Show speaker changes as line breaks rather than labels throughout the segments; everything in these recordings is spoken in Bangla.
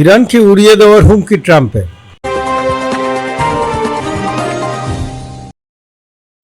ইরানকে উড়িয়ে দেওয়ার হুমকি ট্রাম্পের।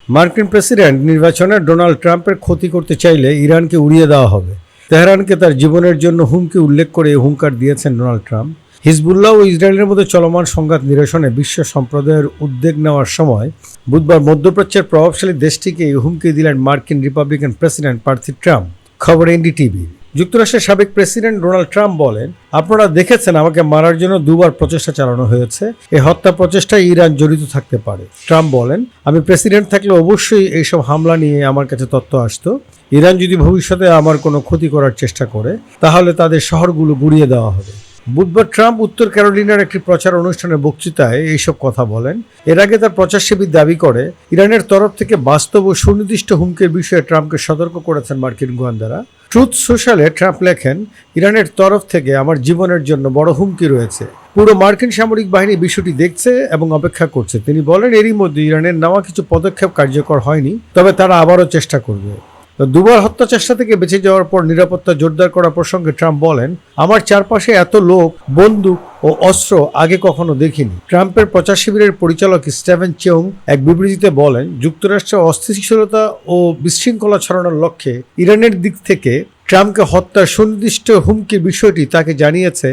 মার্কিন প্রেসিডেন্ট নির্বাচনে ডোনাল্ড ট্রাম্পের ক্ষতি করতে চাইলে ইরানকে উড়িয়ে দেওয়া হবে। তেহরানকে তার জীবনের জন্য হুমকি উল্লেখ করে হুঙ্কার দিয়েছেন ডোনাল্ড ট্রাম্প। হিজবুল্লাহ ও ইসরায়েলের মধ্যে চলমান সংঘাত নিরসনে বিশ্ব সম্প্রদায়ের উদ্বেগ নেওয়ার সময় বুধবার মধ্যপ্রাচ্যের প্রভাবশালী দেশটিকে হুমকি দিলেন মার্কিন রিপাবলিকান প্রেসিডেন্ট প্রার্থী ট্রাম্প। খবর এনডিটিভি। যুক্তরাষ্ট্রের সাবেক প্রেসিডেন্ট ডোনাল্ড ট্রাম্প বলেন, আপনারা দেখেছেন আমাকে মারার জন্য দুবার প্রচেষ্টা চালানো হয়েছে। এই হত্যা প্রচেষ্টায় ইরান জড়িত থাকতে পারে। ট্রাম্প বলেন, আমি প্রেসিডেন্ট থাকলে অবশ্যই এইসব হামলা নিয়ে আমার কাছে তথ্য আসতো। ইরান যদি ভবিষ্যতে আমার কোনো ক্ষতি করার চেষ্টা করে, তাহলে তাদের শহরগুলো গুড়িয়ে দেওয়া হবে। বুধবার ট্রাম্প উত্তর ক্যারোলিনার একটি প্রচার অনুষ্ঠানের বক্তৃতায় এইসব কথা বলেন। এর আগে তার প্রচারসেবী দাবি করে, ইরানের তরফ থেকে বাস্তব ও সুনির্দিষ্ট হুমকির বিষয়ে ট্রাম্পকে সতর্ক করেছেন মার্কিন গোয়েন্দারা। ট্রুথ সোশ্যালে ট্রাম্প লেখেন, ইরানের তরফ থেকে আমার জীবনের জন্য বড় হুমকি রয়েছে। পুরো মার্কিন সামরিক বাহিনী বিষয়টি দেখছে এবং অপেক্ষা করছে। তিনি বলেন, এরই মধ্যে ইরানের নেওয়া কিছু পদক্ষেপ কার্যকর হয়নি, তবে তারা আবারও চেষ্টা করবে। দুবার হত্যা চেষ্টা থেকে বেঁচে যাওয়ার পর নিরাপত্তা জোরদার করা প্রসঙ্গে ট্রাম্প বলেন, আমার চারপাশে এত লোক, বন্দুক ও অস্ত্র আগে কখনো দেখিনি। ট্রাম্পের প্রচার শিবিরের পরিচালক স্টেভেন চেউং এক বিবৃতিতে বলেন, যুক্তরাষ্ট্রে অস্থিতিশীলতা ও বিশৃঙ্খলা ছড়ানোর লক্ষ্যে ইরানের দিক থেকে ট্রাম্পকে হত্যার সুনির্দিষ্ট হুমকির বিষয়টি তাকে জানিয়েছে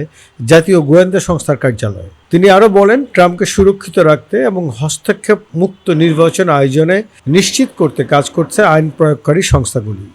জাতীয় গোয়েন্দা সংস্থার কার্যালয়। তিনি আরও বলেন, ট্রাম্পকে সুরক্ষিত রাখতে এবং হস্তক্ষেপ মুক্ত নির্বাচন আয়োজনে নিশ্চিত করতে কাজ করছে আইন প্রয়োগকারী সংস্থাগুলি।